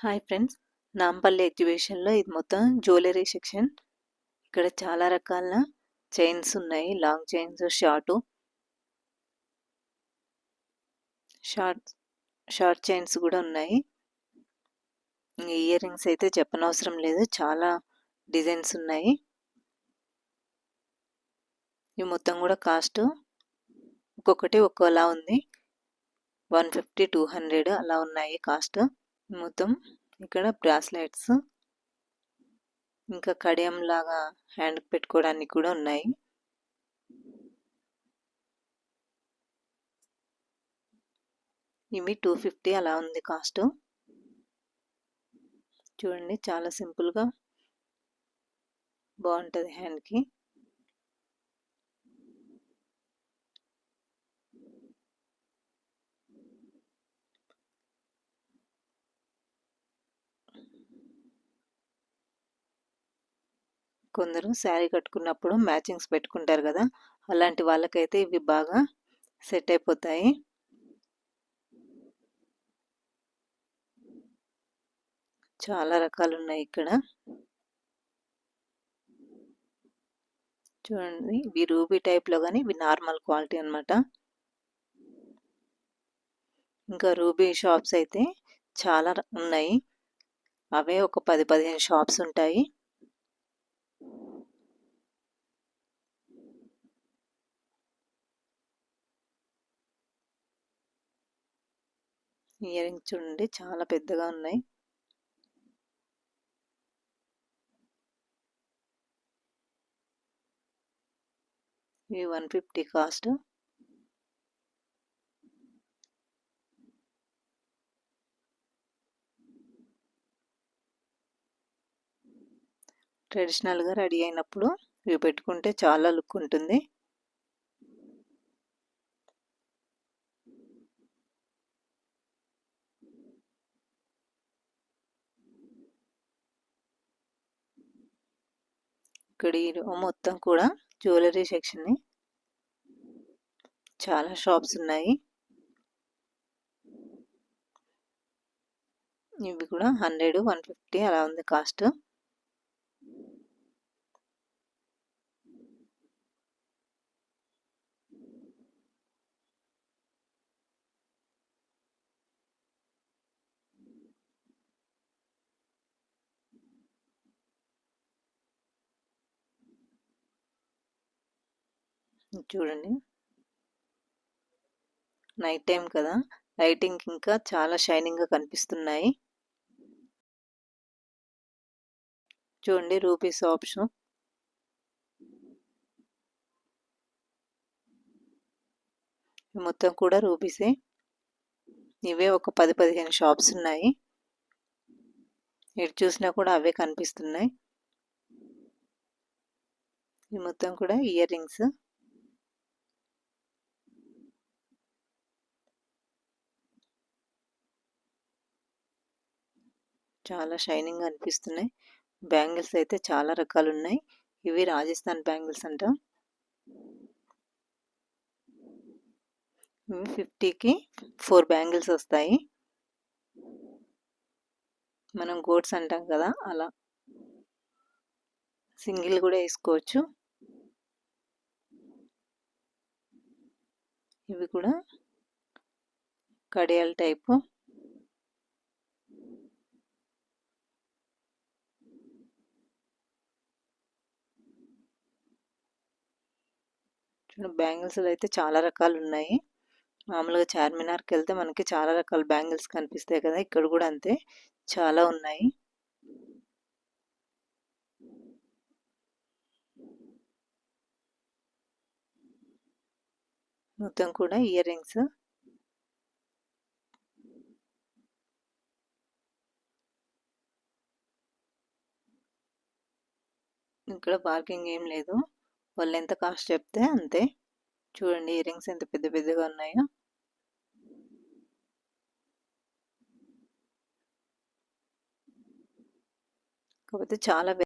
Hi friends. Nampally ఎగ్జిబిషన్లో ఇది మొత్తం జ్యువెలరీ సెక్షన్. ఇక్కడ చాలా రకాల చైన్స్ ఉన్నాయి. Long chains short. Short short chains కూడా ఉన్నాయి. ఇయర్ రింగ్స్ అయితే చెప్పనవసరం లేదు. చాలా డిజైన్స్ ఉన్నాయి. ఇవి మొత్తం కూడా కాస్ట్ ఒక్కొక్కటి ఒక్కోలా ఉంది. వన్ ఫిఫ్టీ టూ హండ్రెడ్ అలా ఉన్నాయి కాస్ట్. మొత్తం ఇక్కడ బ్రాస్లెట్స్ ఇంకా కడియం లాగా హ్యాండ్ పెట్టుకోవడానికి కూడా ఉన్నాయి. ఇవి టూ ఫిఫ్టీ అలా ఉంది కాస్ట్. చూడండి చాలా సింపుల్గా బాగుంటుంది హ్యాండ్కి. కొందరు శారీ కట్టుకున్నప్పుడు మ్యాచింగ్స్ పెట్టుకుంటారు కదా అలాంటి వాళ్ళకైతే ఇవి బాగా సెట్ అయిపోతాయి. చాలా రకాలు ఉన్నాయి ఇక్కడ. చూడండి ఇవి రూబీ టైప్లో కానీ ఇవి నార్మల్ క్వాలిటీ అనమాట ఇంకా రూబీ షాప్స్ అయితే చాలా ఉన్నాయి. అవే ఒక పది పదిహేను షాప్స్ ఉంటాయి. ఇయర్ రింగ్స్ చూడండి చాలా పెద్దగా ఉన్నాయి. ఇవి వన్ ఫిఫ్టీ కాస్ట్. ట్రెడిషనల్గా రెడీ అయినప్పుడు ఇవి పెట్టుకుంటే చాలా లుక్ ఉంటుంది. ఇక్కడ ఈ మొత్తం కూడా జ్యువెలరీ సెక్షన్ చాలా షాప్స్ ఉన్నాయి. ఇవి కూడా హండ్రెడ్ వన్ ఫిఫ్టీ అలా ఉంది కాస్ట్. చూడండి. నైట్ టైం కదా. లైటింగ్ ఇంకా చాలా షైనింగ్గా కనిపిస్తున్నాయి. చూడండి రూపీస్ ఆప్షన్ మొత్తం కూడా రూపీసే. ఇవే ఒక పది పదిహేను షాప్స్ ఉన్నాయి. ఎటు చూసినా కూడా అవే కనిపిస్తున్నాయి. ఈ మొత్తం కూడా ఇయర్ రింగ్స్ చాలా షైనింగ్ అనిపిస్తున్నాయి. బ్యాంగిల్స్ అయితే చాలా రకాలు ఉన్నాయి ఇవి రాజస్థాన్ బ్యాంగిల్స్ అంట. ఫిఫ్టీకి ఫోర్ బ్యాంగిల్స్ వస్తాయి. మనం గోడ్స్ అంటాం కదా అలా. సింగిల్ కూడా వేసుకోవచ్చు. ఇవి కూడా కడియాల టైపు. బ్యాంగిల్స్లో అయితే చాలా రకాలు ఉన్నాయి. మామూలుగా చార్మినార్కి వెళ్తే మనకి చాలా రకాల బ్యాంగిల్స్ కనిపిస్తాయి కదా ఇక్కడ కూడా అంతే చాలా ఉన్నాయి. మొత్తం కూడా ఇయర్ రింగ్స్. ఇక్కడ పార్కింగ్ ఏం లేదు. వాళ్ళు ఎంత కాస్ట్ చెప్తే అంతే. చూడండి ఇయర్ రింగ్స్ ఎంత పెద్ద పెద్దగా ఉన్నాయో. కాకపోతే చాలా